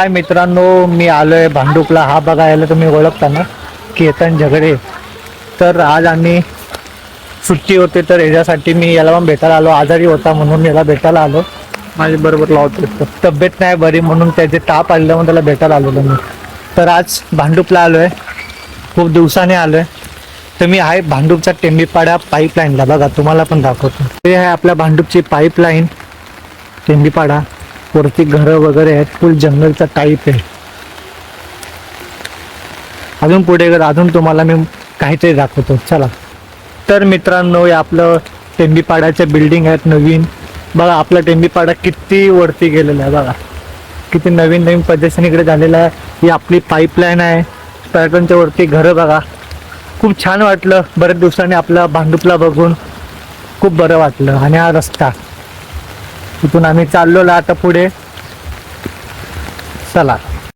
हाय मित्रांनो मी आलोय भांडुपला. हा बघायला तुम्ही ओळखता ना? केतन झगडे. तर आज आम्ही सुट्टी होते तर याच्यासाठी मी याला पण भेटायला आलो. आजारी होता म्हणून याला भेटायला आलो. माझ्या बरोबर लावतो तब्येत नाही बरी म्हणून त्याचे ताप आलेलं म्हणून त्याला भेटायला आलेलो मी. तर आज भांडुपला आलोय. खूप दिवसाने आलोय. तर मी आहे भांडूपचा टेंबीपाडा पाईपलाईनला बघा तुम्हाला पण दाखवतो. हे आहे आपल्या भांडूपची पाईपलाईन टेंबीपाडा वरती घरं वगैरे आहेत फुल जंगलचा टाईप आहे. अजून पुढे गेलं अजून तुम्हाला मी काहीतरी दाखवतो. चला. तर मित्रांनो हे आपलं टेंबीपाड्याच्या बिल्डिंग आहेत नवीन. बघा आपला टेंबीपाडा किती वरती गेलेला आहे बघा. किती नवीन नवीन पद्धतीने इकडे झालेला आहे. ही आपली पाईपलाईन आहे. पॅटर्नच्या वरती घरं बघा. खूप छान वाटलं. बऱ्याच दिवसांनी आपला भांडुपला बघून खूप बरं वाटलं. आणि हा रस्ता. तिथून आम्ही चाललो आता पुढे. चला.